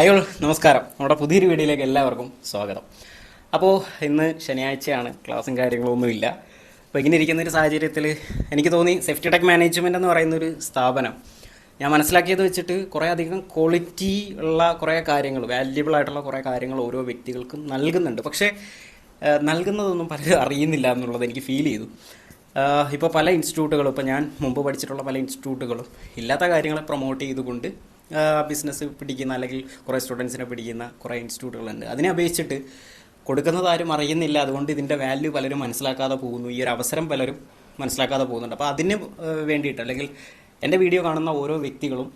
അയ്യോ നമസ്കാരം. നമ്മുടെ പുതിയൊരു വീഡിയോയിലേക്ക് എല്ലാവർക്കും സ്വാഗതം. അപ്പോൾ ഇന്ന് ശനിയാഴ്ചയാണ് ക്ലാസ്സും കാര്യങ്ങളൊന്നുമില്ല. അപ്പോൾ ഇങ്ങനെ ഇരിക്കുന്ന ഒരു സാഹചര്യത്തിൽ എനിക്ക് തോന്നി സേഫ്റ്റി ടെക് മാനേജ്മെന്റ് എന്ന് പറയുന്ന ഒരു സ്ഥാപനം ഞാൻ മനസ്സിലാക്കിയത് വെച്ചിട്ട് കുറേ അധികം ക്വാളിറ്റി ഉള്ള കുറേ കാര്യങ്ങൾ വാല്യുബിൾ ആയിട്ടുള്ള കുറേ കാര്യങ്ങൾ ഓരോ വ്യക്തികൾക്കും നൽകുന്നുണ്ട്. പക്ഷേ നൽകുന്നതൊന്നും പലരും അറിയുന്നില്ല എന്നുള്ളത് എനിക്ക് ഫീൽ ചെയ്തു. ഇപ്പോൾ പല ഇൻസ്റ്റിറ്റ്യൂട്ടുകളും ഇപ്പോൾ ഞാൻ മുമ്പ് പഠിച്ചിട്ടുള്ള പല ഇൻസ്റ്റിറ്റ്യൂട്ടുകളും ഇല്ലാത്ത കാര്യങ്ങളെ പ്രൊമോട്ട് ചെയ്തുകൊണ്ട് ബിസിനസ് പിടിക്കുന്ന അല്ലെങ്കിൽ കുറേ സ്റ്റുഡൻസിനെ പിടിക്കുന്ന കുറേ ഇൻസ്റ്റിറ്റ്യൂട്ടുകളുണ്ട് അതിനെ അപേക്ഷിച്ചിട്ട് കൊടുക്കുന്നത് ആരും അറിയുന്നില്ല. അതുകൊണ്ട് ഇതിന്റെ വാല്യൂ പലരും മനസ്സിലാക്കാതെ പോകുന്നു. ഈ ഒരു അവസരം പലരും മനസ്സിലാക്കാതെ പോകുന്നുണ്ട്. അപ്പോൾ അതിന് വേണ്ടിയിട്ട് അല്ലെങ്കിൽ എന്റെ വീഡിയോ കാണുന്ന ഓരോ വ്യക്തികളും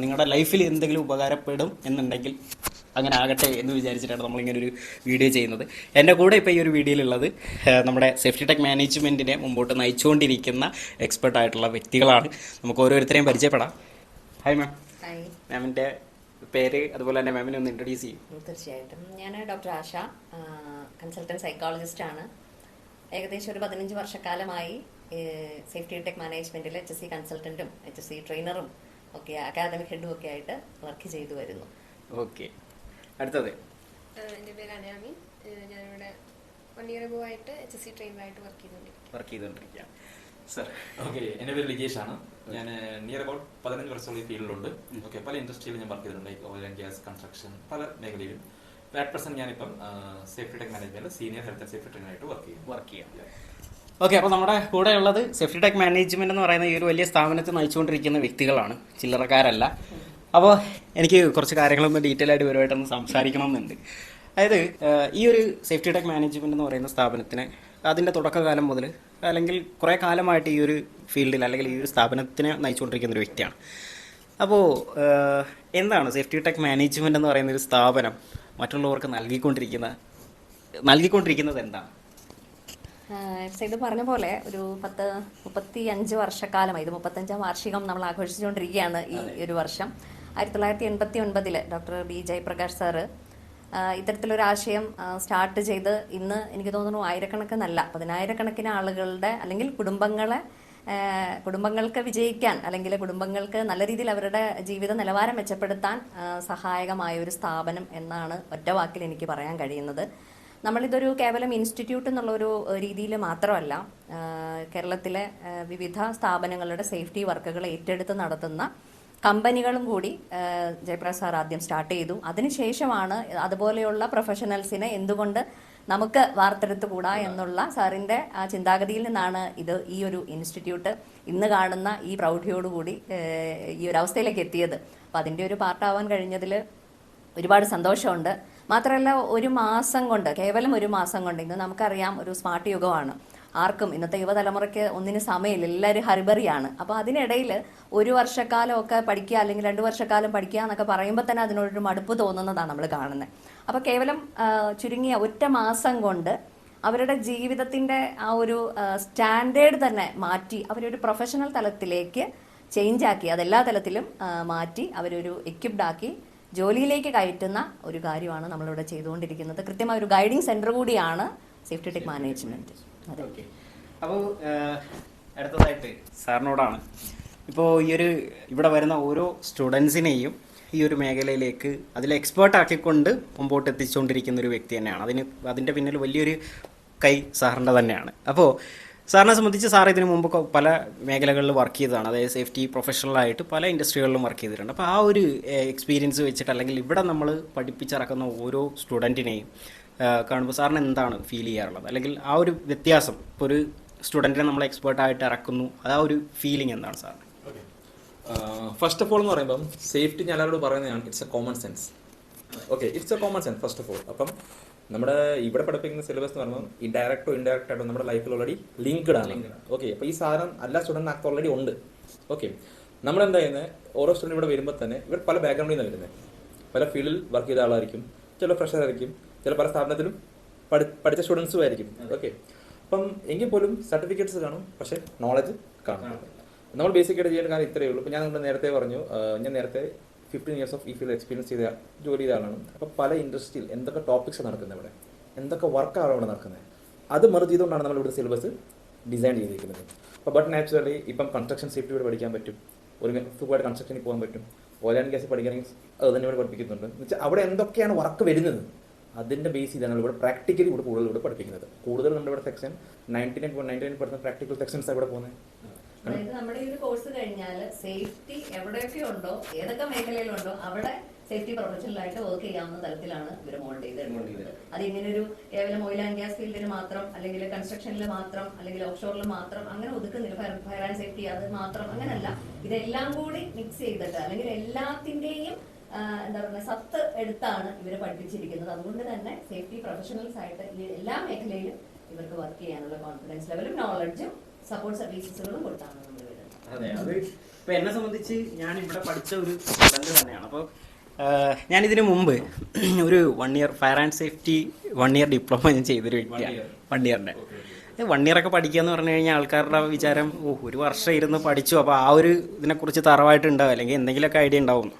നിങ്ങളുടെ ലൈഫിൽ എന്തെങ്കിലും ഉപകാരപ്പെടും എന്നുണ്ടെങ്കിൽ അങ്ങനെ ആകട്ടെ എന്ന് വിചാരിച്ചിട്ടാണ് നമ്മളിങ്ങനെ ഒരു വീഡിയോ ചെയ്യുന്നത്. എന്റെ കൂടെ ഇപ്പോൾ ഈ ഒരു വീഡിയോയിലുള്ളത് നമ്മുടെ സേഫ്റ്റി ടെക് മാനേജ്മെന്റിനെ മുമ്പോട്ട് നയിച്ചുകൊണ്ടിരിക്കുന്ന എക്സ്പെർട്ട് ആയിട്ടുള്ള വ്യക്തികളാണ്. നമുക്ക് ഓരോരുത്തരെയും പരിചയപ്പെടാം. ഹായ് മാം ഹായ് മാമിന്റെ പേര് അതുപോലെ തന്നെ മാമിനെ ഒന്ന് ഇൻട്രൊഡ്യൂസ് ചെയ്യും. തീർച്ചയായിട്ടും. ഞാൻ ഡോക്ടർ ആശ. കൺസൾട്ടന്റ് സൈക്കോളജിസ്റ്റ് ആണ്. ഏകദേശം ഒരു പതിനഞ്ച് വർഷക്കാലമായി സേഫ്റ്റി ടെക് മാനേജ്മെന്റിൽ എച്ച് എസ് സി കൺസൾട്ടന്റും എച്ച് എസ് സി ട്രെയിനറും ഒക്കെ അക്കാദമിക് ഹെഡും ഒക്കെ ആയിട്ട് വർക്ക് ചെയ്തു വരുന്നു. ഓക്കെ അടുത്തത്. എന്റെ എന്റെ പേര് അനാമി. ഞാനിവിടെ വൺ ഇയർ അബോ ആയിട്ട് എച്ച് എസ് സി ട്രെയിനറായിട്ട് വർക്ക് ചെയ്തുകൊണ്ടിരിക്കുക വർക്ക് സർ ഓക്കെ എന്റെ പേര് ലിജേഷ് ആണ്. ഞാൻ നിയർ അബൌട്ട് പതിനഞ്ച് വർഷം ഈ ഫീൽഡിലുണ്ട്. ഓക്കെ പല ഇൻഡസ്ട്രിയിൽ ഞാൻ വർക്ക് ചെയ്തിട്ടുണ്ട്. ഓയിൽ ആൻഡ് ഗ്യാസ് കൺസ്ട്രക്ഷൻ പല മേഖലയിലും. അറ്റ് പ്രസന്റ് ഞാനിപ്പം safety tech management senior health and safety ട്രെയിനറായിട്ട് work ചെയ്യും വർക്ക് ചെയ്യാം ഓക്കെ അപ്പോൾ നമ്മുടെ കൂടെ ഉള്ളത് സേഫ്റ്റി ടെക് മാനേജ്മെന്റ് എന്ന് പറയുന്ന ഈ ഒരു വലിയ സ്ഥാപനത്തെ നയിച്ചുകൊണ്ടിരിക്കുന്ന വ്യക്തികളാണ്. ചില്ലറക്കാരല്ല. അപ്പോൾ എനിക്ക് കുറച്ച് കാര്യങ്ങളൊന്ന് ഡീറ്റെയിൽ ആയിട്ട് ഇവരുമായിട്ടൊന്ന് സംസാരിക്കണം എന്നുണ്ട് അതായത് ഈ ഒരു സേഫ്റ്റി ടെക് മാനേജ്മെന്റ് എന്ന് പറയുന്ന സ്ഥാപനത്തിന് അതിന്റെ തുടക്കകാലം മുതൽ അല്ലെങ്കിൽ കുറേ കാലമായിട്ട് ഈ ഒരു ഫീൽഡിൽ അല്ലെങ്കിൽ ഈ ഒരു സ്ഥാപനത്തിനെ നയിച്ചുകൊണ്ടിരിക്കുന്ന ഒരു വ്യക്തിയാണ്. അപ്പോൾ എന്താണ് സേഫ്റ്റി ടെക് മാനേജ്മെന്റ് എന്ന് പറയുന്ന ഒരു സ്ഥാപനം മറ്റുള്ളവർക്ക് നൽകിക്കൊണ്ടിരിക്കുന്ന നൽകിക്കൊണ്ടിരിക്കുന്നത് എന്താണ്? ഇത് പറഞ്ഞ പോലെ ഒരു പത്ത് മുപ്പത്തി അഞ്ച് വർഷക്കാലമായി ഇത് മുപ്പത്തഞ്ചാം വാർഷികം നമ്മൾ ആഘോഷിച്ചുകൊണ്ടിരിക്കുകയാണ് ഈ ഒരു വർഷം. ആയിരത്തി തൊള്ളായിരത്തി എൺപത്തി ഒൻപതിൽ ഡോക്ടർ ബി ജയപ്രകാശ് സാറ് ഇത്തരത്തിലൊരു ആശയം സ്റ്റാർട്ട് ചെയ്ത് ഇന്ന് എനിക്ക് തോന്നുന്നു ആയിരക്കണക്കിനല്ല പതിനായിരക്കണക്കിന് ആളുകളുടെ അല്ലെങ്കിൽ കുടുംബങ്ങളെ കുടുംബങ്ങൾക്ക് വിജയിക്കാൻ അല്ലെങ്കിൽ കുടുംബങ്ങൾക്ക് നല്ല രീതിയിൽ അവരുടെ ജീവിത നിലവാരം മെച്ചപ്പെടുത്താൻ സഹായകമായ ഒരു സ്ഥാപനം എന്നാണ് ഒറ്റ വാക്കിൽ എനിക്ക് പറയാൻ കഴിയുന്നത്. നമ്മളിതൊരു കേവലം ഇൻസ്റ്റിറ്റ്യൂട്ട് എന്നുള്ളൊരു രീതിയിൽ മാത്രമല്ല കേരളത്തിലെ വിവിധ സ്ഥാപനങ്ങളുടെ സേഫ്റ്റി വർക്കുകൾ ഏറ്റെടുത്ത് നടത്തുന്ന കമ്പനികളും കൂടി ജയപ്രകാശ് സാർ ആദ്യം സ്റ്റാർട്ട് ചെയ്തു. അതിനുശേഷമാണ് അതുപോലെയുള്ള പ്രൊഫഷണൽസിനെ എന്തുകൊണ്ട് നമുക്ക് വാർത്തെടുത്തുകൂടാ എന്നുള്ള സാറിന്റെ ആ ചിന്താഗതിയിൽ നിന്നാണ് ഇത് ഈ ഒരു ഇൻസ്റ്റിറ്റ്യൂട്ട് ഇന്ന് കാണുന്ന ഈ പ്രൗഢിയോടുകൂടി ഈ ഒരു അവസ്ഥയിലേക്ക് എത്തിയത്. അപ്പൊ അതിന്റെ ഒരു പാർട്ടാവാൻ കഴിഞ്ഞതിൽ ഒരുപാട് സന്തോഷമുണ്ട്. മാത്രമല്ല ഒരു മാസം കൊണ്ട് കേവലം ഒരു മാസം കൊണ്ട് ഇന്ന് നമുക്കറിയാം ഒരു സ്മാർട്ട് യുഗമാണ്. ആർക്കും ഇന്നത്തെ യുവതലമുറയ്ക്ക് ഒന്നിന് സമയമില്ല. എല്ലാവരും ഹരിബറിയാണ്. അപ്പോൾ അതിനിടയിൽ ഒരു വർഷക്കാലമൊക്കെ പഠിക്കുക അല്ലെങ്കിൽ രണ്ട് വർഷക്കാലം പഠിക്കുക എന്നൊക്കെ പറയുമ്പോൾ തന്നെ അതിനോടൊരു മടുപ്പ് തോന്നുന്നതാണ് നമ്മൾ കാണുന്നത് അപ്പോൾ കേവലം ചുരുങ്ങിയ ഒറ്റ മാസം കൊണ്ട് അവരുടെ ജീവിതത്തിന്റെ ആ ഒരു സ്റ്റാൻഡേർഡ് തന്നെ മാറ്റി അവരൊരു പ്രൊഫഷണൽ തലത്തിലേക്ക് ചേഞ്ച് ആക്കി അതെല്ലാ തലത്തിലും മാറ്റി അവരൊരു എക്യുപ്ഡ് ആക്കി ജോലിയിലേക്ക് കയറ്റുന്ന ഒരു കാര്യമാണ് നമ്മളിവിടെ ചെയ്തുകൊണ്ടിരിക്കുന്നത്. കൃത്യമായ ഒരു ഗൈഡിംഗ് സെന്റർ കൂടിയാണ് സേഫ്റ്റി ടെക് മാനേജ്മെന്റ്. അതെ. ഓക്കെ അപ്പോൾ അടുത്തതായിട്ട് സാറിനോടാണ്. ഇപ്പോൾ ഈ ഒരു ഇവിടെ വരുന്ന ഓരോ സ്റ്റുഡൻസിനെയും ഈ ഒരു മേഖലയിലേക്ക് അതിൽ എക്സ്പേർട്ട് ആക്കിക്കൊണ്ട് മുമ്പോട്ട് എത്തിച്ചുകൊണ്ടിരിക്കുന്ന ഒരു വ്യക്തി തന്നെയാണ്. അതിന് അതിന്റെ പിന്നിൽ വലിയൊരു കൈ സാറിന്റെ തന്നെയാണ്. അപ്പോൾ സാറിനെ സംബന്ധിച്ച് സാർ ഇതിനു മുമ്പ് പല മേഖലകളിൽ വർക്ക് ചെയ്തതാണ്. അതായത് സേഫ്റ്റി പ്രൊഫഷണലായിട്ട് പല ഇൻഡസ്ട്രികളിലും വർക്ക് ചെയ്തിട്ടുണ്ട്. അപ്പോൾ ആ ഒരു എക്സ്പീരിയൻസ് വെച്ചിട്ട് അല്ലെങ്കിൽ ഇവിടെ നമ്മൾ പഠിപ്പിച്ചിറക്കുന്ന ഓരോ സ്റ്റുഡന്റിനെയും കാണുമ്പോൾ സാറിന് എന്താണ് ഫീൽ ചെയ്യാറുള്ളത്? അല്ലെങ്കിൽ ആ ഒരു വ്യത്യാസം ഇപ്പോൾ ഒരു സ്റ്റുഡന്റിനെ നമ്മൾ എക്സ്പേർട്ടായിട്ട് ഇറക്കുന്നു അത് ആ ഒരു ഫീലിംഗ് എന്താണ് സാറിന്? ഫസ്റ്റ് ഓഫ് ഓൾ എന്ന് പറയുമ്പം സേഫ്റ്റി ഞാൻ എല്ലാവരോട് പറയുന്നതാണ് it's a common sense okay it's a common sense first of all അപ്പം നമ്മുടെ ഇവിടെ പഠിപ്പിക്കുന്ന സിലബസ് എന്ന് പറയുമ്പോൾ ഈ ഡയറക്റ്റോ ഇൻഡയറക്റ്റ് ആയിട്ടോ നമ്മുടെ ലൈഫിൽ ഓൾറെഡി ലിങ്ക്ഡ് ആണ്. ഓക്കെ അപ്പോൾ ഈ സാധനം എല്ലാ സ്റ്റുഡന്റിനകത്ത് ഓൾറെഡി ഉണ്ട്. ഓക്കെ നമ്മൾ എന്താ ചെയ്യുന്നത് ഓരോ സ്റ്റുഡന്റ് ഇവിടെ വരുമ്പോൾ തന്നെ ഇവർ പല ബാക്ക്ഗ്രൗണ്ടിൽ നിന്നാണ് വരുന്നത് പല ഫീൽഡിൽ വർക്ക് ചെയ്ത ആളായിരിക്കും ചില ഫ്രഷർ ആയിരിക്കും. ചില പല സ്ഥാപനത്തിലും പഠി പഠിച്ച സ്റ്റുഡൻസും ആയിരിക്കും ഓക്കെ അപ്പം എങ്കിൽ പോലും സർട്ടിഫിക്കറ്റ്സ് കാണും പക്ഷെ നോളജ് കാണും. നമ്മൾ ബേസിക്കായിട്ട് ചെയ്യേണ്ട കാര്യം ഇത്രയേ ഉള്ളൂ. ഇപ്പം ഞാൻ നിങ്ങൾ നേരത്തെ പറഞ്ഞു ഞാൻ നേരത്തെ ഫിഫ്റ്റീൻ ഇയേഴ്സ് ഓഫ് ഈ ഫീൽഡ് എക്സ്പീരിയൻസ് ചെയ്ത ജോലി ചെയ്ത ആളാണ്. അപ്പോൾ പല ഇൻഡസ്ട്രിയിൽ എന്തൊക്കെ ടോപ്പിക്സ് നടക്കുന്നത് ഇവിടെ? എന്തൊക്കെ വർക്കാണ് ഇവിടെ നടക്കുന്നത്? അത് മെർജ് ചെയ്തുകൊണ്ടാണ് നമ്മൾ ഇവിടെ സിലബസ് ഡിസൈൻ ചെയ്തിരിക്കുന്നത്. അപ്പോൾ ബട്ട് നാച്ചുറലി ഇപ്പം കൺസ്ട്രക്ഷൻ സേഫ്റ്റി ഇവിടെ പഠിക്കാൻ പറ്റും. ഒരു സുഖമായിട്ട് കൺസ്ട്രക്ഷനിൽ പോകാൻ പറ്റും. ഓയിൽ ആൻഡ് ഗ്യാസ് പഠിക്കണമെങ്കിൽ അത് തന്നെ ഇവിടെ പഠിപ്പിക്കുന്നുണ്ട്. എന്ന് വെച്ചാൽ അവിടെ എന്തൊക്കെയാണ് വർക്ക് വരുന്നത്? അതിന്റെ ബേസ് ചെയ്താണ് ഇവിടെ പ്രാക്ടിക്കലി ഇവിടെ കൂടുതൽ ഇവിടെ പഠിപ്പിക്കുന്നത്. കൂടുതൽ നമ്മുടെ ഇവിടെ section ninety nine ninety nine percent practical sections ഇവിടെ പോകുന്നത്. അതായത് നമ്മുടെ ഈ ഒരു കോഴ്സ് കഴിഞ്ഞാൽ സേഫ്റ്റി എവിടെയൊക്കെ ഉണ്ടോ ഏതൊക്കെ മേഖലയിലുണ്ടോ അവിടെ സേഫ്റ്റി പ്രൊഫഷണലായിട്ട് വർക്ക് ചെയ്യാവുന്ന തരത്തിലാണ് ഇവർ മോൾഡ് ചെയ്തെടുക്കുന്നത് അത് ഇങ്ങനെ ഒരു കേവലം ഓയിൽ ആൻഡ് ഗ്യാസ് ഫീൽഡിൽ മാത്രം അല്ലെങ്കിൽ കൺസ്ട്രക്ഷനിൽ മാത്രം അല്ലെങ്കിൽ ഓഫ് ഷോറിൽ മാത്രം അങ്ങനെ ഒതുക്കുന്നില്ല ഫയർ ആൻഡ് സേഫ്റ്റി അത് മാത്രം അങ്ങനല്ല. ഇതെല്ലാം കൂടി മിക്സ് ചെയ്തിട്ട് അല്ലെങ്കിൽ എല്ലാത്തിന്റെയും എന്താ പറയുക സത്ത് എടുത്താണ് ഇവർ പഠിപ്പിച്ചിരിക്കുന്നത്. അതുകൊണ്ട് തന്നെ സേഫ്റ്റി പ്രൊഫഷണൽസ് ആയിട്ട് ഈ എല്ലാ മേഖലയിലും ഇവർക്ക് വർക്ക് ചെയ്യാനുള്ള കോൺഫിഡൻസ് ലെവലും നോളജും സപ്പോർട്ട് സർവീസസുകളും കൊടുത്താണ് നമ്മൾ അതെ അത് ഇപ്പൊ എന്നെ സംബന്ധിച്ച് ഞാൻ ഇവിടെ പഠിച്ച ഒരു സ്റ്റുഡന്റ് തന്നെയാണ്. അപ്പോൾ ഞാൻ ഇതിനു മുമ്പ് ഒരു one year fire and safety one year diploma ഞാൻ ചെയ്തൊരു വ്യക്തിയാണ്. വൺ ഇയറിന്റെ വൺ ഇയർ ഒക്കെ പഠിക്കുക എന്ന് പറഞ്ഞു കഴിഞ്ഞാൽ ആൾക്കാരുടെ വിചാരം ഓ ഒരു വർഷം ഇരുന്ന് പഠിച്ചു. അപ്പോൾ ആ ഒരു ഇതിനെക്കുറിച്ച് തറവായിട്ട് ഉണ്ടാവും അല്ലെങ്കിൽ എന്തെങ്കിലുമൊക്കെ ഐഡിയ ഉണ്ടാവും.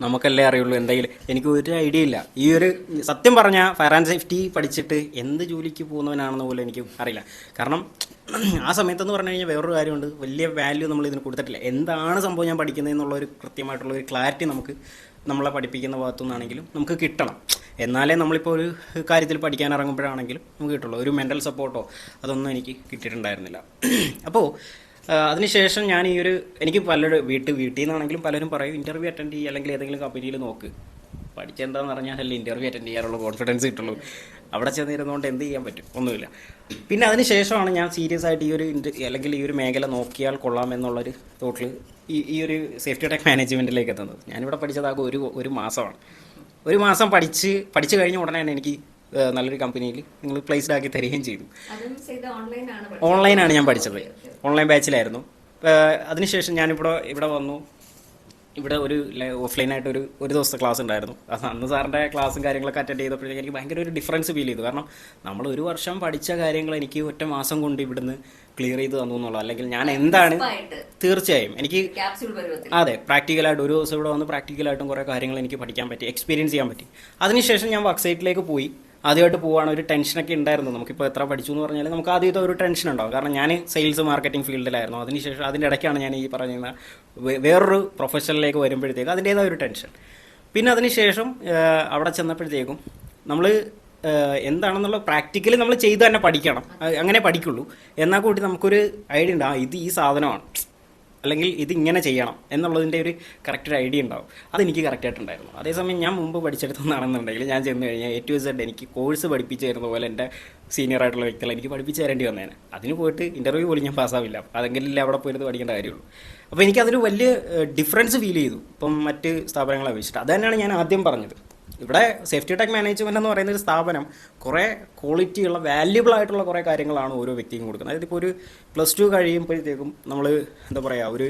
നമുക്കല്ലേ അറിയുള്ളൂ എന്തെങ്കിലും. എനിക്ക് ഒരു ഐഡിയ ഇല്ല. ഈ ഒരു സത്യം പറഞ്ഞാൽ ഫയർ ആൻഡ് സേഫ്റ്റി പഠിച്ചിട്ട് എന്ത് ജോലിക്ക് പോകുന്നവനാണെന്ന് പോലും എനിക്ക് അറിയില്ല. കാരണം ആ സമയത്തെന്ന് പറഞ്ഞു കഴിഞ്ഞാൽ വേറൊരു കാര്യമുണ്ട്. വലിയ വാല്യൂ നമ്മൾ ഇതിന് കൊടുത്തിട്ടില്ല. എന്താണ് സംഭവം ഞാൻ പഠിക്കുന്നത് എന്നുള്ള ഒരു കൃത്യമായിട്ടുള്ള ഒരു ക്ലാരിറ്റി നമുക്ക് നമ്മളെ പഠിപ്പിക്കുന്ന ഭാഗത്തു നിന്നാണെങ്കിലും നമുക്ക് കിട്ടണം. എന്നാലേ നമ്മളിപ്പോൾ ഒരു കാര്യത്തിൽ പഠിക്കാൻ ഇറങ്ങുമ്പോഴാണെങ്കിലും നമുക്ക് കിട്ടുള്ളൂ. ഒരു മെന്റൽ സപ്പോർട്ടോ അതൊന്നും എനിക്ക് കിട്ടിയിട്ടുണ്ടായിരുന്നില്ല. അപ്പോൾ അതിനുശേഷം ഞാൻ ഈ ഒരു എനിക്ക് പലരും വീട്ടിൽ വീട്ടിൽ നിന്നാണെങ്കിലും പലരും പറയും ഇന്റർവ്യൂ അറ്റൻഡ് ചെയ്യുക അല്ലെങ്കിൽ ഏതെങ്കിലും കമ്പനിയിൽ നോക്ക്. പഠിച്ചെന്താന്ന് പറഞ്ഞാൽ അല്ലേ ഇന്റർവ്യൂ അറ്റൻഡ് ചെയ്യാനുള്ള കോൺഫിഡൻസ് കിട്ടുള്ളൂ. അവിടെ ചെന്നിരുന്നുകൊണ്ട് എന്ത് ചെയ്യാൻ പറ്റും? ഒന്നുമില്ല. പിന്നെ അതിനുശേഷമാണ് ഞാൻ സീരിയസ് ആയിട്ട് ഈ ഒരു അല്ലെങ്കിൽ ഈ ഒരു മേഖല നോക്കിയാൽ കൊള്ളാം എന്നുള്ളൊരു തോട്ടിൽ ഈ ഈ ഒരു സേഫ്റ്റി ടെക് മാനേജ്മെന്റിലേക്ക് എത്തുന്നത്. ഞാനിവിടെ പഠിച്ചതാകെ ഒരു ഒരു മാസമാണ്. ഒരു മാസം പഠിച്ച് പഠിച്ചു കഴിഞ്ഞ ഉടനെ തന്നെ എനിക്ക് നല്ലൊരു കമ്പനിയിൽ നിങ്ങൾ പ്ലേസ്ഡ് ആക്കി തരികയും ചെയ്തു. ഓൺലൈനാണ് ഞാൻ പഠിച്ചത്. ഓൺലൈൻ ബാച്ചിലായിരുന്നു അതിനുശേഷം ഞാനിവിടെ ഇവിടെ വന്നു. ഇവിടെ ഒരു ഓഫ്ലൈനായിട്ട് ഒരു ഒരു ദിവസത്തെ ക്ലാസ് ഉണ്ടായിരുന്നു. അത് അന്ന് സാറിന്റെ ക്ലാസ്സും കാര്യങ്ങളൊക്കെ അറ്റൻഡ് ചെയ്തപ്പോഴേക്കും എനിക്ക് ഭയങ്കര ഒരു ഡിഫറൻസ് ഫീൽ ചെയ്തു. കാരണം നമ്മൾ ഒരു വർഷം പഠിച്ച കാര്യങ്ങൾ എനിക്ക് ഒറ്റ മാസം കൊണ്ട് ഇവിടുന്ന് ക്ലിയർ ചെയ്ത് തന്നു എന്നുള്ളത് അല്ലെങ്കിൽ ഞാൻ എന്താണ് തീർച്ചയായും എനിക്ക് അതെ പ്രാക്ടിക്കലായിട്ട് ഒരു ദിവസം ഇവിടെ വന്ന് പ്രാക്ടിക്കലായിട്ടും കുറേ കാര്യങ്ങൾ എനിക്ക് പഠിക്കാൻ പറ്റി എക്സ്പീരിയൻസ് ചെയ്യാൻ പറ്റി. അതിനുശേഷം ഞാൻ വർക്ക് സൈറ്റിലേക്ക് പോയി. ആദ്യമായിട്ട് പോവാണ് ഒരു ടെൻഷനൊക്കെ ഉണ്ടായിരുന്നു. നമുക്കിപ്പോൾ എത്ര പഠിച്ചു എന്ന് പറഞ്ഞാൽ നമുക്ക് ആദ്യത്തെ ഒരു ടെൻഷൻ ഉണ്ടാവും. കാരണം ഞാൻ സെയിൽസ് മാർക്കറ്റിംഗ് ഫീൽഡിലായിരുന്നു അതിനുശേഷം അതിന്റെ ഇടയ്ക്കാണ് ഞാൻ ഈ പറയുന്ന വേറൊരു പ്രൊഫഷനിലേക്ക് വരുമ്പോഴത്തേക്ക് അതിന്റേതായ ഒരു ടെൻഷൻ. പിന്നെ അതിനുശേഷം അവിടെ ചെന്നപ്പോഴത്തേക്കും നമ്മൾ എന്താണെന്നുള്ള പ്രാക്ടിക്കലി നമ്മൾ ചെയ്ത് തന്നെ പഠിക്കണം. അങ്ങനെ പഠിക്കുള്ളൂ. എന്നാൽ കൂടി നമുക്കൊരു ഐഡിയ ഉണ്ട്. ആ ഇത് ഈ സാധനമാണ്. അല്ലെങ്കിൽ ഇത് ഇങ്ങനെ ചെയ്യണം എന്നുള്ളതിന്റെ ഒരു കറക്റ്റ് ഒരു ഐഡിയ ഉണ്ടാവും. അതെനിക്ക് കറക്റ്റായിട്ടുണ്ടായിരുന്നു അതേസമയം ഞാൻ മുമ്പ് പഠിച്ചെടുത്തെന്നാണെന്നുണ്ടെങ്കിൽ ഞാൻ ചെന്ന് കഴിഞ്ഞാൽ എ ടു സെഡ് എനിക്ക് കോഴ്സ് പഠിപ്പിച്ചു തരുന്ന പോലെ എന്റെ സീനിയർ ആയിട്ടുള്ള വ്യക്തികൾ എനിക്ക് പഠിപ്പിച്ചു തരേണ്ടി വന്നേനെ. അതിന് പോയിട്ട് ഇന്റർവ്യൂ പോലും ഞാൻ പാസ്സാവില്ല. അതെങ്കിലും അവിടെ പോയിരുന്ന് പഠിക്കേണ്ട കാര്യമുള്ളൂ. അപ്പോൾ എനിക്കതൊരു വലിയ ഡിഫറൻസ് ഫീൽ ചെയ്തു. ഇപ്പം മറ്റ് സ്ഥാപനങ്ങളെ അപേക്ഷിച്ചിട്ട്. അത് തന്നെയാണ് ഞാൻ ആദ്യം പറഞ്ഞത്. ഇവിടെ സേഫ്റ്റി ടെക് മാനേജ്മെന്റ് എന്ന് പറയുന്ന ഒരു സ്ഥാപനം കുറേ ക്വാളിറ്റിയുള്ള വാല്യുബിൾ ആയിട്ടുള്ള കുറേ കാര്യങ്ങളാണ് ഓരോ വ്യക്തിയും കൊടുക്കുന്നത്. അതായത് ഇപ്പോൾ ഒരു പ്ലസ് ടു കഴിയുമ്പോഴത്തേക്കും നമ്മൾ എന്താ പറയുക ഒരു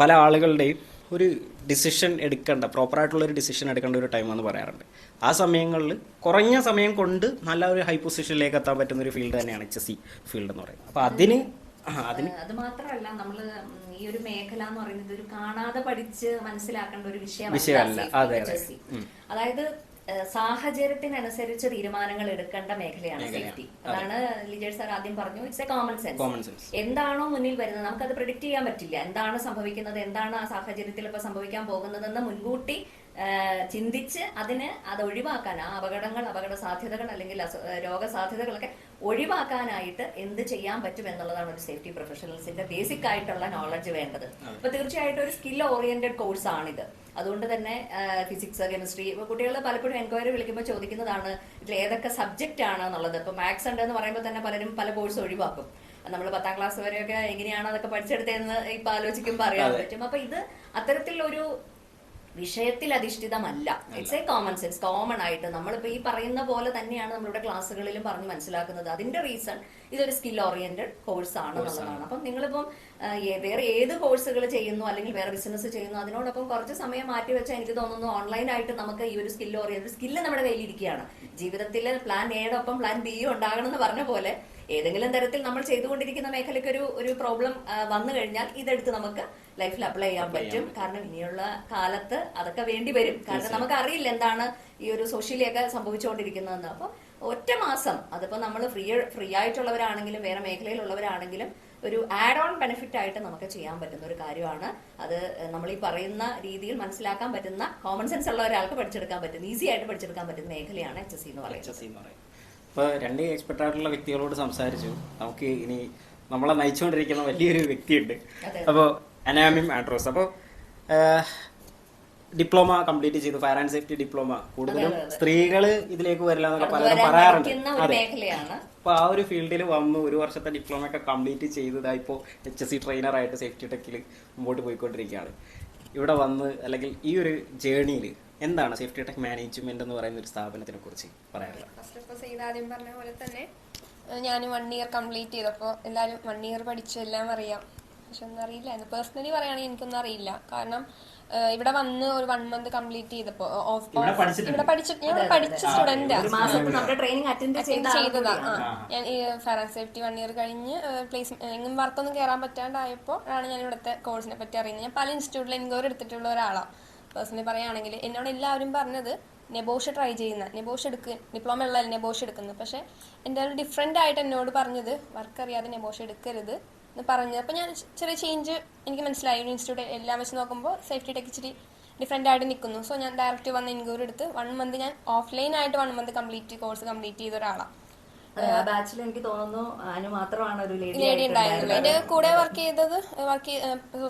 പല ആളുകളുടെയും ഒരു ഡിസിഷൻ എടുക്കേണ്ട പ്രോപ്പറായിട്ടുള്ള ഒരു ഡിസിഷൻ എടുക്കേണ്ട ഒരു ടൈമാണെന്ന് പറയാറുണ്ട്. ആ സമയങ്ങളിൽ കുറഞ്ഞ സമയം കൊണ്ട് നല്ല ഒരു ഹൈ പൊസിഷനിലേക്ക് എത്താൻ പറ്റുന്ന ഒരു ഫീൽഡ് തന്നെയാണ് എച്ച് എസ് സി ഫീൽഡ് എന്ന് പറയുന്നത്. അപ്പോൾ അതിന് അതിന് അത് മാത്രമല്ല നമ്മൾ ഈ ഒരു മേഖല എന്ന് പറയുന്നത് ഒരു കാണാതെ പഠിച്ച് മനസ്സിലാക്കേണ്ട ഒരു വിഷയമല്ല അതെ. അതായത് സാഹചര്യത്തിനനുസരിച്ച് തീരുമാനങ്ങൾ എടുക്കേണ്ട മേഖലയാണ്. സേഫ്റ്റി അതാണ് ലിജേഷ് സാർ ആദ്യം പറഞ്ഞു ഇറ്റ്സ് എ കോമൺ സെൻസ് എന്താണോ മുന്നിൽ വരുന്നത് നമുക്കത് പ്രിഡിക്റ്റ് ചെയ്യാൻ പറ്റില്ല. എന്താണ് സംഭവിക്കുന്നത് എന്താണ് ആ സാഹചര്യത്തിൽ ഇപ്പൊ സംഭവിക്കാൻ പോകുന്നതെന്ന് മുൻകൂട്ടി ചിന്തിച്ച് അതിന് അത് ഒഴിവാക്കാൻ ആ അപകടങ്ങൾ അപകട സാധ്യതകൾ അല്ലെങ്കിൽ രോഗസാധ്യതകളൊക്കെ ഒഴിവാക്കാനായിട്ട് എന്ത് ചെയ്യാൻ പറ്റും എന്നുള്ളതാണ് ഒരു സേഫ്റ്റി പ്രൊഫഷണൽസിന്റെ ബേസിക് ആയിട്ടുള്ള നോളജ് വേണ്ടത്. അപ്പൊ തീർച്ചയായിട്ടും ഒരു സ്കിൽ ഓറിയന്റഡ് കോഴ്സാണിത് അതുകൊണ്ട് തന്നെ ഫിസിക്സ് കെമിസ്ട്രി ഇപ്പൊ കുട്ടികൾ പലപ്പോഴും എൻക്വയറി വിളിക്കുമ്പോൾ ചോദിക്കുന്നതാണ് ഇതിൽ ഏതൊക്കെ സബ്ജക്റ്റ് ആണ് എന്നുള്ളത്. ഇപ്പൊ മാത്സ് ഉണ്ട് എന്ന് പറയുമ്പോൾ തന്നെ പലരും പല കോഴ്സ് ഒഴിവാക്കും. നമ്മൾ പത്താം ക്ലാസ് വരെയൊക്കെ എങ്ങനെയാണ് അതൊക്കെ പഠിച്ചെടുത്തതെന്ന് ഇപ്പൊ ആലോചിക്കുമ്പോൾ അറിയാൻ പറ്റും. അപ്പൊ ഇത് അത്തരത്തിലൊരു വിഷയത്തിൽ അധിഷ്ഠിതമല്ല it's a common sense common ആയിട്ട് നമ്മളിപ്പോ ഈ പറയുന്ന പോലെ തന്നെയാണ് നമ്മളുടെ ക്ലാസ്സുകളിലും പറഞ്ഞ് മനസ്സിലാക്കുന്നത്. അതിന്റെ റീസൺ ഇതൊരു സ്കിൽ ഓറിയന്റഡ് കോഴ്സ് ആണ് എന്നുള്ളതാണ്. അപ്പം നിങ്ങളിപ്പം വേറെ ഏത് കോഴ്സുകൾ ചെയ്യുന്നു അല്ലെങ്കിൽ വേറെ ബിസിനസ് ചെയ്യുന്നു അതിനോടൊപ്പം കുറച്ച് സമയം മാറ്റി വെച്ചാൽ എനിക്ക് തോന്നുന്നു ഓൺലൈനായിട്ട് നമുക്ക് ഈ ഒരു സ്കിൽ ഓറിയന്റഡ് സ്കില്ല് നമ്മുടെ കയ്യിലിരിക്കുകയാണ്. ജീവിതത്തിൽ പ്ലാൻ എയോടൊപ്പം പ്ലാൻ ബിയും ഉണ്ടാകണം എന്ന് പറഞ്ഞ പോലെ ഏതെങ്കിലും തരത്തിൽ നമ്മൾ ചെയ്തുകൊണ്ടിരിക്കുന്ന മേഖലയ്ക്ക് ഒരു ഒരു പ്രോബ്ലം വന്നു കഴിഞ്ഞാൽ ഇതെടുത്ത് നമുക്ക് ലൈഫിൽ അപ്ലൈ ചെയ്യാൻ പറ്റും. കാരണം ഇനിയുള്ള കാലത്ത് അതൊക്കെ വേണ്ടി വരും. കാരണം നമുക്ക് അറിയില്ല എന്താണ് ഈ ഒരു സോഷ്യലിയൊക്കെ സംഭവിച്ചുകൊണ്ടിരിക്കുന്നതെന്ന്. അപ്പൊ ഒറ്റ മാസം അതിപ്പോ നമ്മൾ ഫ്രീ ഫ്രീ ആയിട്ടുള്ളവരാണെങ്കിലും വേറെ മേഖലയിലുള്ളവരാണെങ്കിലും ഒരു ആഡ് ഓൺ ബെനിഫിറ്റ് ആയിട്ട് നമുക്ക് ചെയ്യാൻ പറ്റുന്ന ഒരു കാര്യമാണ്. അത് നമ്മൾ ഈ പറയുന്ന രീതിയിൽ മനസ്സിലാക്കാൻ പറ്റുന്ന കോമൺ സെൻസ് ഉള്ള ഒരാൾക്ക് പഠിച്ചെടുക്കാൻ പറ്റുന്ന ഈസി ആയിട്ട് പഠിച്ചെടുക്കാൻ പറ്റുന്ന മേഖലയാണ് എച്ച് എസ് സി എന്ന് പറയുന്നത്. അപ്പോൾ രണ്ട് എക്സ്പെർട്ട് ആയിട്ടുള്ള വ്യക്തികളോട് സംസാരിച്ചു. നമുക്ക് ഇനി നമ്മളെ നയിച്ചുകൊണ്ടിരിക്കുന്ന വലിയൊരു വ്യക്തിയുണ്ട്. അപ്പോൾ അനാമിം ആൻഡ്രോസ് അപ്പോൾ ഡിപ്ലോമ കംപ്ലീറ്റ് ചെയ്തു. Fire and safety diploma. കൂടുതലും. സ്ത്രീകൾ ഇതിലേക്ക് വരില്ല എന്നൊക്കെ പലരും പറയാറുണ്ട്. അതെ. അപ്പൊ അപ്പോൾ ആ ഒരു ഫീൽഡിൽ വന്ന്. ഒരു വർഷത്തെ ഡിപ്ലോമ ഒക്കെ കംപ്ലീറ്റ് ചെയ്തതാ ഇപ്പോൾ എച്ച് എസ് സി ട്രെയിനറായിട്ട് സേഫ്റ്റി ടെക്കിൽ മുമ്പോട്ട് പോയിക്കൊണ്ടിരിക്കുകയാണ്. ഇവിടെ വന്ന് അല്ലെങ്കിൽ ഈ ഒരു ജേണിയിൽ എന്താണ് സേഫ്റ്റി ടെക് മാനേജ്മെന്റ് എന്ന് പറയുന്ന ഒരു സ്ഥാപനത്തിനെ കുറിച്ച് പറയാനുള്ളത്? ഫസ്റ്റ് ഓഫ് ഓൾ ആദ്യം പറഞ്ഞ പോലെ തന്നെ ഞാൻ വൺ ഇയർ കംപ്ലീറ്റ് ചെയ്തപ്പോൾ എല്ലാവരും വൺ ഇയർ പഠിച്ചു എല്ലാം അറിയാം. പക്ഷെ ഒന്നും അറിയില്ലായിരുന്നു പേഴ്സണലി പറയുകയാണെങ്കിൽ എനിക്കൊന്നും അറിയില്ല. കാരണം ഇവിടെ വന്ന് ഒരു വൺ മന്ത് കംപ്ലീറ്റ് ചെയ്തപ്പോ ഓഫ് ഇവിടെ പഠിച്ചിട്ടുണ്ട്. ഞാൻ പഠിച്ച സ്റ്റുഡന്റ് ചെയ്തതാ. ഞാൻ ഈ fire and safety one year കഴിഞ്ഞ് പ്ലേസ് എങ്ങും വർക്കൊന്നും കയറാൻ പറ്റാണ്ടായപ്പോൾ ആണ് ഞാൻ ഇവിടുത്തെ കോഴ്സിനെ പറ്റി അറിയുന്നത്. ഞാൻ പല ഇൻസ്റ്റിറ്റ്യൂട്ടിൽ എൻക്വയറി എടുത്തിട്ടുള്ള ഒരാളാണ് പേഴ്സണലി പറയുകയാണെങ്കിൽ എന്നോട് എല്ലാവരും പറഞ്ഞത് നെബോഷ ട്രൈ ചെയ്യുന്ന നെബോഷ എടുക്കുക ഡിപ്ലോമ ഉള്ള നെബോഷ എടുക്കുന്നത്. പക്ഷേ എന്റെ ഒരു ഡിഫറെന്റ് ആയിട്ട് എന്നോട് പറഞ്ഞത് വർക്ക് അറിയാതെ നെബോഷ എടുക്കരുത് എന്ന് പറഞ്ഞത്. അപ്പോൾ ഞാൻ ചെറിയ ചേഞ്ച് എനിക്ക് മനസ്സിലായി. ഒരു ഇൻസ്റ്റിറ്റ്യൂട്ട് എല്ലാം വെച്ച് നോക്കുമ്പോൾ സേഫ്റ്റി ടെക് ഇച്ചിരി ഡിഫറെന്റ് ആയിട്ട് നിൽക്കുന്നു. സോ ഞാൻ ഡയറക്റ്റ് വന്ന് എൻക്വയറി എടുത്ത് വൺ മന്ത് ഞാൻ ഓഫ്ലൈൻ ആയിട്ട് one month complete course complete ചെയ്ത ഒരാളാണ് എന്റെ ബാച്ചിൽ എനിക്ക് തോന്നുന്നു അനു മാത്രമാണ് ഒരു ലേഡി ഉണ്ടായിരുന്നില്ല കൂടെ വർക്ക് ചെയ്തത് വർക്ക്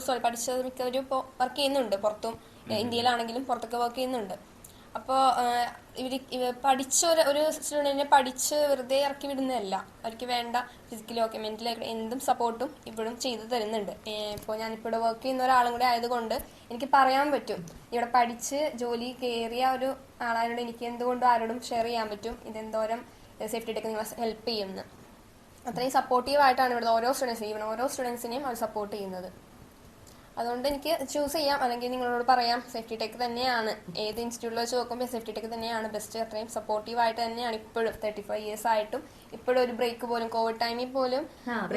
സോറി പഠിച്ചത് മിക്കവരും ഇപ്പോൾ വർക്ക് ചെയ്യുന്നുണ്ട് പുറത്തും. ഇന്ത്യയിലാണെങ്കിലും പുറത്തൊക്കെ വർക്ക് ചെയ്യുന്നുണ്ട്. അപ്പോ ഇവർ പഠിച്ച ഒരു സ്റ്റുഡന്റിനെ സ്റ്റുഡന്റിനെ പഠിച്ച് വെറുതെ ഇറക്കി വിടുന്നതല്ല. അവർക്ക് വേണ്ട ഫിസിക്കലി ഓക്കെ മെന്റലി എന്തും സപ്പോർട്ടും ഇപ്പോഴും ചെയ്തു തരുന്നുണ്ട്. ഇപ്പോൾ ഞാനിപ്പോൾ ഇവിടെ വർക്ക് ചെയ്യുന്ന ഒരാളും കൂടെ ആയതുകൊണ്ട് എനിക്ക് പറയാൻ പറ്റും. ഇവിടെ പഠിച്ച് ജോലി കയറിയ ഒരു ആളായതുകൊണ്ട് എനിക്ക് എന്തുകൊണ്ടും ആരോടും ഷെയർ ചെയ്യാൻ പറ്റും. ഇതെന്തോരം സേഫ്റ്റി ടെക് നിങ്ങളെ ഹെൽപ്പ് ചെയ്യുമെന്ന് അത്രയും സപ്പോർട്ടീവ് ആയിട്ടാണ് ഇവിടെ ഓരോ സ്റ്റുഡൻസിനെയും ഈവൻ ഓരോ സ്റ്റുഡൻസിനെയും അവർ സപ്പോർട്ട് ചെയ്യുന്നത്. അതുകൊണ്ട് എനിക്ക് ചൂസ് ചെയ്യാം. അല്ലെങ്കിൽ നിങ്ങളോട് പറയാം സേഫ്റ്റി ടെക് തന്നെയാണ്. ഏത് ഇൻസ്റ്റിറ്റ്യൂട്ടിൽ വെച്ച് നോക്കുമ്പോൾ സേഫ്റ്റി ടെക് തന്നെയാണ്. ബെസ്റ്റ് അത്രയും സപ്പോർട്ടീവ് ആയിട്ട് തന്നെയാണ് ഇപ്പോഴും. തേർട്ടി ഫൈവ് ഇയേഴ്സ് ആയിട്ടും ഇപ്പോഴും ഒരു ബ്രേക്ക് പോലും കോവിഡ് ടൈമിൽ പോലും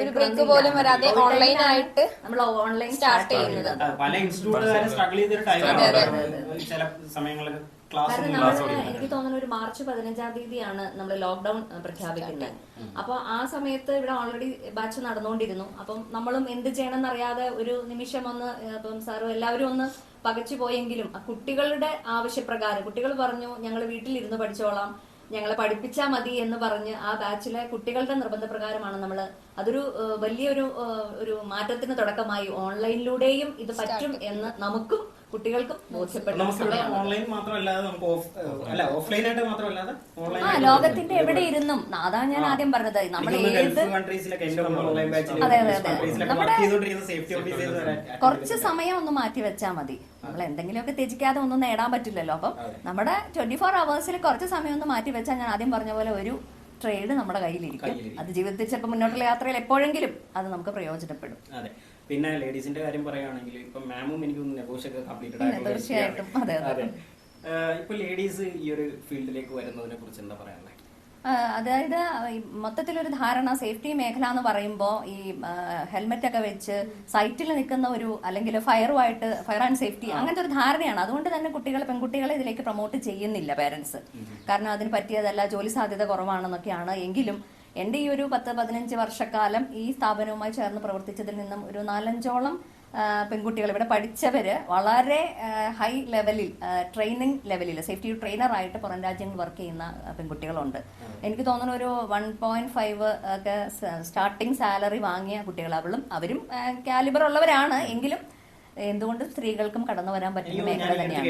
ഒരു ബ്രേക്ക് പോലും വരാതെ ഓൺലൈൻ ആയിട്ട് നമ്മൾ ഓൺലൈൻ സ്റ്റാർട്ട് ചെയ്യുന്നത്. പല ഇൻസ്റ്റിറ്റ്യൂട്ടുകാരും സ്ട്രഗിൾ ചെയ്തൊരു ടൈമാണ് ചില സമയങ്ങളിൽ എനിക്ക് തോന്നുന്നു ഒരു മാർച്ച് പതിനഞ്ചാം തീയതിയാണ് നമ്മൾ ലോക്ക്ഡൌൺ പ്രഖ്യാപിക്കുന്നത്. അപ്പൊ ആ സമയത്ത് ഇവിടെ ഓൾറെഡി ബാച്ച് നടന്നുകൊണ്ടിരുന്നു. അപ്പം നമ്മളും എന്ത് ചെയ്യണം എന്നറിയാതെ ഒരു നിമിഷം ഒന്ന് ഇപ്പം സാറും എല്ലാവരും ഒന്ന് പകച്ചു പോയെങ്കിലും കുട്ടികളുടെ ആവശ്യപ്രകാരം കുട്ടികൾ പറഞ്ഞു ഞങ്ങൾ വീട്ടിലിരുന്ന് പഠിച്ചോളാം. ഞങ്ങളെ പഠിപ്പിച്ചാൽ മതി എന്ന് പറഞ്ഞ് ആ ബാച്ചിലെ കുട്ടികളുടെ നിർബന്ധപ്രകാരമാണ് നമ്മൾ അതൊരു വലിയൊരു ഒരു മാറ്റത്തിന് തുടക്കമായി. ഓൺലൈനിലൂടെയും ഇത് പറ്റും എന്ന് നമുക്കും കുട്ടികൾക്കും ആ ലോകത്തിന്റെ എവിടെ ഇരുന്നും അതാ ഞാൻ ആദ്യം പറഞ്ഞത്. നമ്മൾ ഏത് അതെ, അതെ, അതെ. നമ്മുടെ- കുറച്ച് സമയം ഒന്ന് മാറ്റി വെച്ചാൽ മതി. നമ്മൾ എന്തെങ്കിലുമൊക്കെ ത്യജിക്കാതെ ഒന്നും നേടാൻ പറ്റില്ലല്ലോ. അപ്പം നമ്മുടെ ട്വന്റി ഫോർ അവേഴ്സിൽ കുറച്ച് സമയം ഒന്ന് മാറ്റി വെച്ചാൽ ഞാൻ ആദ്യം പറഞ്ഞ പോലെ ഒരു ട്രേഡ് നമ്മുടെ കയ്യിലിരിക്കും. അത് ജീവിതത്തിൽ ചിലപ്പോൾ മുന്നോട്ടുള്ള യാത്രയിൽ എപ്പോഴെങ്കിലും അത് നമുക്ക് പ്രയോജനപ്പെടും. അതെ. പിന്നെ ലേഡീസിന്റെ കാര്യം പറയുകയാണെങ്കിൽ ഇപ്പൊ മാമും എനിക്ക് നെഗോഷ്യൊക്കെ കംപ്ലീറ്റഡ് ആയിട്ടുള്ള അതെ. ഇപ്പൊ ലേഡീസ് ഈ ഒരു ഫീൽഡിലേക്ക് വരുന്നതിനെ കുറിച്ച് എന്താ പറയാനുള്ളത് അതായത് മൊത്തത്തിലൊരു ധാരണ സേഫ്റ്റി മേഖല എന്ന് പറയുമ്പോൾ ഈ ഹെൽമെറ്റ് ഒക്കെ വെച്ച് സൈറ്റിൽ നിൽക്കുന്ന ഒരു അല്ലെങ്കിൽ ഫയറുമായിട്ട് ഫയർ ആൻഡ് സേഫ്റ്റി അങ്ങനത്തെ ഒരു ധാരണയാണ്. അതുകൊണ്ട് തന്നെ കുട്ടികൾ പെൺകുട്ടികളെ ഇതിലേക്ക് പ്രൊമോട്ട് ചെയ്യുന്നില്ല പേരൻസ് കാരണം അതിന് പറ്റിയതല്ല ജോലി സാധ്യത കുറവാണെന്നൊക്കെയാണ്. എങ്കിലും എന്റെ ഈ ഒരു പത്ത് പതിനഞ്ച് വർഷക്കാലം ഈ സ്ഥാപനവുമായി ചേർന്ന് പ്രവർത്തിച്ചതിൽ നിന്നും ഒരു നാലഞ്ചോളം പെൺകുട്ടികൾ ഇവിടെ പഠിച്ചവര് വളരെ ഹൈ ലെവലിൽ ട്രെയിനിങ് ലെവലിൽ സേഫ്റ്റി ട്രെയിനറായിട്ട് പുറം രാജ്യങ്ങളിൽ വർക്ക് ചെയ്യുന്ന പെൺകുട്ടികളുണ്ട്. എനിക്ക് തോന്നുന്നു ഒരു വൺ പോയിന്റ് ഫൈവ് ഒക്കെ സ്റ്റാർട്ടിങ് സാലറി വാങ്ങിയ കുട്ടികൾ അവളും അവരും കാലിബർ ഉള്ളവരാണ്. എങ്കിലും എന്തുകൊണ്ട് സ്ത്രീകൾക്കും കടന്നു വരാൻ പറ്റുന്ന മേഖല തന്നെയാണ്?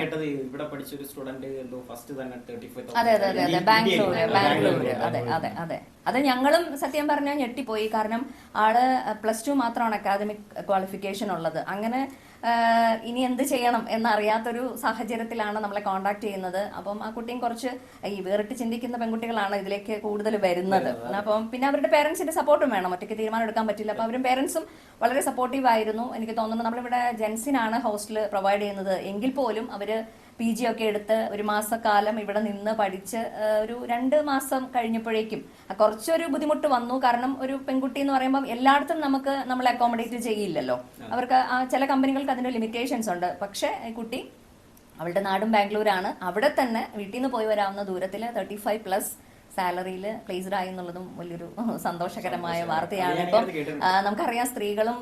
അതെ അതെ അതെ അതെ. ബാംഗ്ലൂർ ബാംഗ്ലൂര് അതെ അതെ അതെ. അത് ഞങ്ങളും സത്യം പറഞ്ഞാൽ ഞെട്ടിപ്പോയി. കാരണം ആൾ പ്ലസ് ടു മാത്രമാണ് അക്കാദമിക് ക്വാളിഫിക്കേഷൻ ഉള്ളത്. അങ്ങനെ ഇനി എന്ത് ചെയ്യണം എന്നറിയാത്തൊരു സാഹചര്യത്തിലാണ് നമ്മളെ കോണ്ടാക്ട് ചെയ്യുന്നത്. അപ്പം ആ കുട്ടിയും കുറച്ച് ഈ വേറിട്ട് ചിന്തിക്കുന്ന പെൺകുട്ടികളാണ് ഇതിലേക്ക് കൂടുതൽ വരുന്നത്. അപ്പം പിന്നെ അവരുടെ പേരൻസിന്റെ സപ്പോർട്ടും വേണം. ഒറ്റയ്ക്ക് തീരുമാനം എടുക്കാൻ പറ്റില്ല. അപ്പൊ അവരും പേരൻസും വളരെ സപ്പോർട്ടീവ് ആയിരുന്നു. എനിക്ക് തോന്നുന്നു നമ്മളിവിടെ ജെൻസിനാണ് ഹോസ്റ്റൽ പ്രൊവൈഡ് ചെയ്യുന്നത്. എങ്കിൽ പോലും അവർ പി ജി ഒക്കെ എടുത്ത് ഒരു മാസക്കാലം ഇവിടെ നിന്ന് പഠിച്ച് ഒരു രണ്ട് മാസം കഴിഞ്ഞപ്പോഴേക്കും കുറച്ചൊരു ബുദ്ധിമുട്ട് വന്നു. കാരണം ഒരു പെൺകുട്ടി എന്ന് പറയുമ്പോൾ എല്ലായിടത്തും നമുക്ക് നമ്മൾ അക്കോമഡേറ്റ് ചെയ്യില്ലല്ലോ. അവർക്ക് ചില കമ്പനികൾക്ക് അതിന്റെ ലിമിറ്റേഷൻസ് ഉണ്ട്. പക്ഷേ ഈ കുട്ടി അവളുടെ നാടും ബാംഗ്ലൂരാണ്. അവിടെ തന്നെ വീട്ടിൽ നിന്ന് പോയി വരാവുന്ന ദൂരത്തിൽ തേർട്ടി ഫൈവ് പ്ലസ് സാലറിയിൽ പ്ലേസ്ഡ് ആയി എന്നുള്ളതും വലിയൊരു സന്തോഷകരമായ വാർത്തയാണ് ഇപ്പൊ. ഇപ്പം നമുക്കറിയാം സ്ത്രീകളും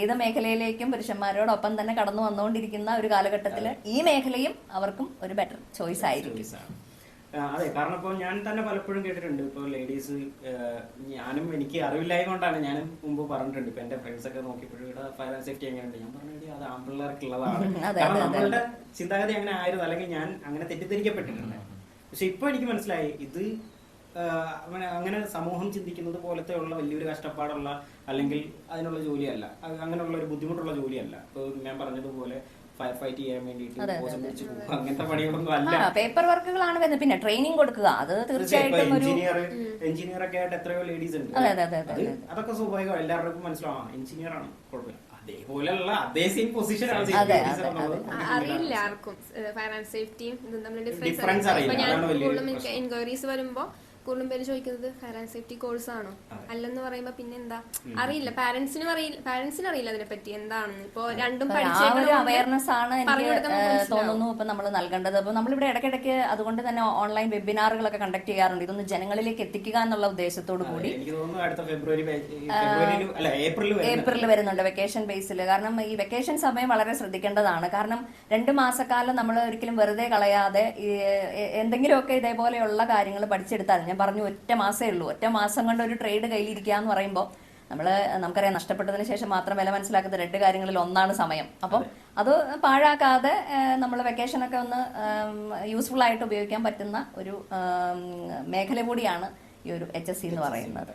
ഏത് മേഖലയിലേക്കും പുരുഷന്മാരോടൊപ്പം തന്നെ കടന്നു വന്നുകൊണ്ടിരിക്കുന്ന ഒരു കാലഘട്ടത്തിൽ ഈ മേഖലയും അവർക്കും ഒരു ബെറ്റർ ചോയ്സ് ആയിരിക്കും. അതെ കാരണം ഇപ്പോൾ ഞാൻ തന്നെ പലപ്പോഴും കേട്ടിട്ടുണ്ട്. ഇപ്പോൾ ലേഡീസ് ഞാനും എനിക്ക് അറിവില്ലായ കൊണ്ടാണ് ഞാൻ മുമ്പ് പറഞ്ഞിട്ടുണ്ട്. ഇപ്പൊ എന്റെ ഫ്രണ്ട്സ് ഒക്കെ നോക്കിയപ്പോഴും ഇവിടെ ഫയർ ആൻഡ് സേഫ്റ്റി എങ്ങനെയുണ്ട്? ഞാൻ പറഞ്ഞു അത് ആമ്പിള്ളേർക്കുള്ളതാണ് കാരണം. നമ്മളുടെ ചിന്താഗതി അങ്ങനെ ആയിരുന്നു. അല്ലെങ്കിൽ ഞാൻ അങ്ങനെ തെറ്റിദ്ധരിക്കപ്പെട്ടിട്ടുണ്ട്. പക്ഷെ ഇപ്പൊ എനിക്ക് മനസ്സിലായി ഇത് അങ്ങനെ അങ്ങനെ സമൂഹം ചിന്തിക്കുന്നത് പോലത്തെ ഉള്ള വലിയൊരു കഷ്ടപ്പാടുള്ള അല്ലെങ്കിൽ അതിനുള്ള ജോലിയല്ല. അങ്ങനെയുള്ള ഒരു ബുദ്ധിമുട്ടുള്ള ജോലിയല്ല. ഇപ്പൊ ഞാൻ പറഞ്ഞതുപോലെ ഫയർ ഫൈറ്റ് ചെയ്യാൻ വേണ്ടിയിട്ട് അങ്ങനത്തെ പണികളൊന്നും അല്ല. പേപ്പർ വർക്കുകളാണ് വരുന്നത്. പിന്നെ ട്രെയിനിങ് കൊടുക്കുക. അത് തീർച്ചയായിട്ടും ഒരു എഞ്ചിനീയർ എഞ്ചിനീയർ ഒക്കെ ആയിട്ട് എത്രയോ ലേഡീസ് ഉണ്ട്. അതെ, അതെ, അതെ, അതെ, അത് അതെ. അതൊക്കെ സ്വാഭാവികം എല്ലാവർക്കും മനസ്സിലാവാം. എഞ്ചിനീയർ ആണ്. കുഴപ്പമില്ല. അതേപോലെയുള്ള അതേ സെയിം പൊസിഷൻ അറിയില്ല ആർക്കും. ഫയർ ആൻഡ് സേഫ്റ്റിയും ഡിഫറൻസ് അറിയില്ല. എൻക്വയറീസ് വരുമ്പോ കൂടുതലും പേര് ചോദിക്കുന്നത് ഫയർ ആൻഡ് സേഫ്റ്റി കോഴ്സ് ആണോ അല്ലെന്ന് പറയുമ്പോ പിന്നെ എന്താ അറിയില്ല. പാരന്റ്സിന് അറിയില്ല. പാരന്റ്സിന് അറിയില്ല അതിനെ പറ്റി എന്താണെന്ന്. ഇപ്പൊ രണ്ടും അവയർനെസ് ആണ് എനിക്ക് തോന്നുന്നു ഇപ്പൊ നമ്മൾ നൽകേണ്ടത്. അപ്പൊ നമ്മളിവിടെ ഇടയ്ക്കിടയ്ക്ക് അതുകൊണ്ട് തന്നെ ഓൺലൈൻ വെബിനാറുകളൊക്കെ കണ്ടക്ട് ചെയ്യാറുണ്ട്. ഇതൊന്ന് ജനങ്ങളിലേക്ക് എത്തിക്കുക എന്നുള്ള ഉദ്ദേശത്തോടു കൂടി. എനിക്ക് അടുത്ത ഫെബ്രുവരി ഫെബ്രുവരിയിൽ അല്ല ഏപ്രിൽ വരുന്നുണ്ട് വെക്കേഷൻ ബേസിൽ കാരണം ഈ വെക്കേഷൻ സമയം വളരെ ശ്രദ്ധിക്കേണ്ടതാണ്. കാരണം രണ്ട് മാസക്കാലം നമ്മൾ ഒരിക്കലും വെറുതെ കളയാതെ എന്തെങ്കിലുമൊക്കെ ഇതേപോലെയുള്ള കാര്യങ്ങൾ പഠിച്ചെടുത്താൽ ഞാൻ പറഞ്ഞു ഒറ്റ മാസമേ ഉള്ളൂ. ഒറ്റ മാസം കൊണ്ട് ഒരു ട്രേഡ് കയ്യിലിരിക്കുക എന്ന് പറയുമ്പോൾ നമ്മൾ നമുക്കറിയാം നഷ്ടപ്പെട്ടതിന് ശേഷം മാത്രം വില മനസ്സിലാക്കുന്ന രണ്ട് കാര്യങ്ങളിൽ ഒന്നാണ് സമയം. അപ്പം അത്. പാഴാക്കാതെ നമ്മൾ വെക്കേഷനൊക്കെ ഒന്ന് യൂസ്ഫുൾ ആയിട്ട് ഉപയോഗിക്കാൻ പറ്റുന്ന ഒരു മേഖല കൂടിയാണ് ഈ ഒരു എച്ച് എസ് സി എന്ന് പറയുന്നത്.